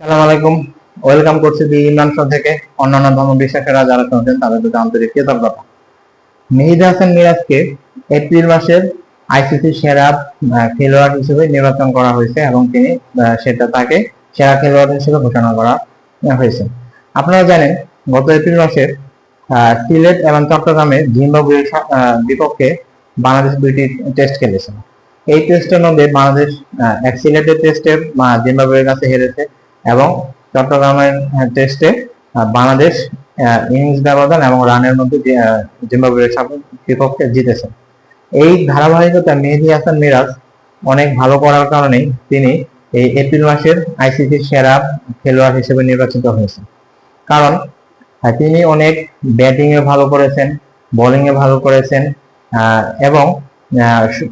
সালাম আলাইকুম। ওয়েলকাম করছি দি ইমরান থেকে। অন্যান্য ধর্ম বিশ্বাসেরা যারা শুনছেন তাদের প্রতি আন্তরিক কৃতজ্ঞতা। মেহিদ হাসান মিরাজকে এপ্রিল মাসের আইসিসি সেরা খেলোয়াড় হিসেবে নির্বাচন করা হয়েছে এবং তিনি সেটা তাকে সেরা খেলোয়াড় হিসেবে ঘোষণা করা হয়েছে। আপনারা জানেন, গত এপ্রিল মাসে সিলেট এবং চট্টগ্রামে জিম্বাবুয়ের বিপক্ষে বাংলাদেশ দুইটি টেস্ট খেলেছে। এই টেস্টের মধ্যে বাংলাদেশ এক সিলেটের টেস্টে জিম্বাবুয়ের কাছে হেরেছে। এবং চট্টগ্রামের টেস্টে বাংলাদেশ ইনিংস ব্যবধান এবং রানের মধ্যে জিম্বাবুয়ের বিপক্ষে জিতেছে। এই ধারাবাহিকতা মেহেদি হাসান মিরাজ অনেক ভালো করার কারণেই তিনি এই এপ্রিল মাসের আইসিসির সেরা খেলোয়াড় হিসেবে নির্বাচিত হয়েছেন। কারণ তিনি অনেক ব্যাটিংয়ে ভালো করেছেন বোলিং এ ভালো করেছেন এবং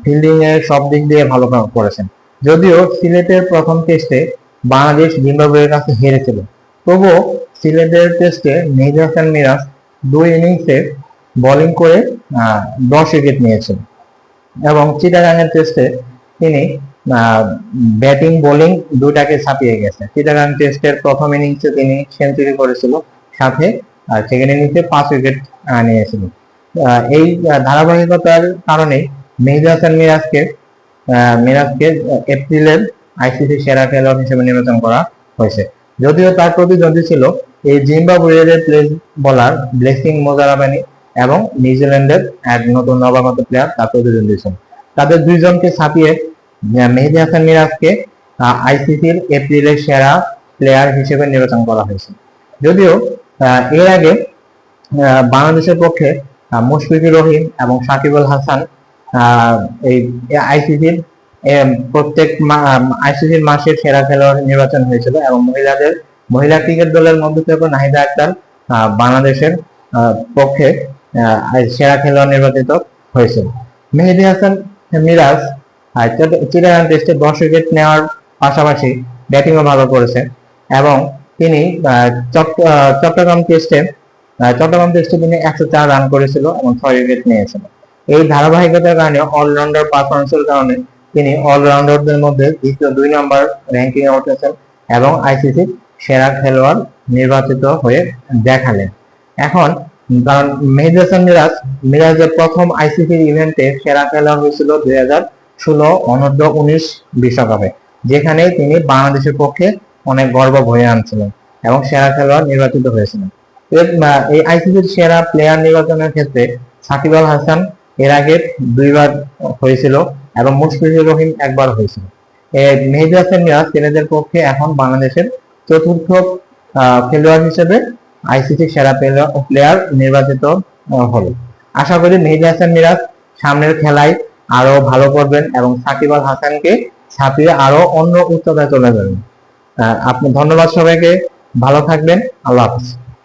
ফিল্ডিং এ সব দিক দিয়ে ভালো করেছেন। যদিও সিলেটের প্রথম টেস্টে বাংলাদেশ জিম্বাবুয়ের কাছে হেরেছিল তবুও সিলেটের টেস্টে মেহেদি হাসান মিরাজ দুই ইনিংসে বোলিং করে দশ উইকেট নিয়েছেন। এবং চিটাগাংয়ের টেস্টে তিনি ব্যাটিং বোলিং দুটাকে ছাপিয়ে গেছে। চিটাগাং টেস্টের প্রথম ইনিংসে তিনি সেঞ্চুরি করেছিল, সাথে আর সেকেন্ড ইনিংসে পাঁচ উইকেট নিয়েছিল এই ধারাবাহিকতার কারণে মেহেদি হাসান মিরাজকে মিরাজকে এপ্রিলের আইসিসি সেরা খেলোয়াড় হিসেবে নির্বাচন করা হয়েছে। যদিও তার প্রতিদ্বন্দ্বী ছিল এই জিম্বাবুয়ের প্লেস বলার ব্লেসিং মোজারাবানি এবং নিউজিল্যান্ডের এক নতুন নবাগত প্লেয়ার তার প্রতিদ্বন্দ্বী ছিল তাদের দুইজনকে ছাপিয়ে মেহেদি হাসান মিরাজকে আইসিসির এপ্রিলের সেরা প্লেয়ার হিসেবে নির্বাচন করা হয়েছে। যদিও এর আগে বাংলাদেশের পক্ষে মুশফিকুর রহিম এবং সাকিবুল হাসান এই আইসিসির প্রত্যেক আইসিসির মাসের সেরা খেলোয়াড় নির্বাচন হয়েছিল এবং মহিলাদের, মহিলা ক্রিকেট দলের মধ্যে থেকে নাহিদা আক্তার বাংলাদেশের পক্ষে সেরা খেলোয়াড় নির্বাচিত হয়েছিল মেহেদি হাসান, মিরাজ চিটাগাং টেস্টে দশ উইকেট নেওয়ার পাশাপাশি ব্যাটিংও ভালো করেছেন এবং তিনি চট্টগ্রাম টেস্টে চট্টগ্রাম টেস্টে তিনি একশো চার রান করেছিল এবং ছয় উইকেট নিয়েছিল এই ধারাবাহিকতার কারণে অলরাউন্ডার পারফরমেন্সের কারণে তিনি অলরাউন্ডারদের মধ্যে দ্বিতীয় দুই নম্বর র্যাঙ্কিং এ উঠেছেন এবং আইসিসি সেরা খেলোয়াড় নির্বাচিত হয়ে দেখালেন। এখন, কারণ মেহেদি হাসান মিরাজ, মিরাজের প্রথম আইসিসি ইভেন্টে সেরা খেলোয়াড় হয়েছিল দুই হাজার ষোলো অনূর্ধ্ব উনিশ বিশ্বকাপে, যেখানে তিনি বাংলাদেশের পক্ষে অনেক গর্ব বয়ে আনছিলেন এবং সেরা খেলোয়াড় নির্বাচিত হয়েছিলেন। এই আইসিসির সেরা প্লেয়ার নির্বাচনের ক্ষেত্রে সাকিব আল হাসান এর আগে দুইবার হয়েছিল এবং মুশফিকুর রহিম একবার হয়েছিল। মেহেদি হাসান মিরাজ পক্ষে এখন বাংলাদেশের চতুর্থ খেলোয়াড় হিসেবে আইসিসি সেরা প্লেয়ার নির্বাচিত হলো। আশা করি মেহেদি হাসান মিরাজ সামনের খেলায় আরও ভালো করবেন এবং সাকিব আল হাসানকে ছাপিয়ে আরও অন্য উচ্চতায় চলে যাবেন। আপনি ধন্যবাদ সবাইকে। ভালো থাকবেন। আল্লাহ হাফিজ।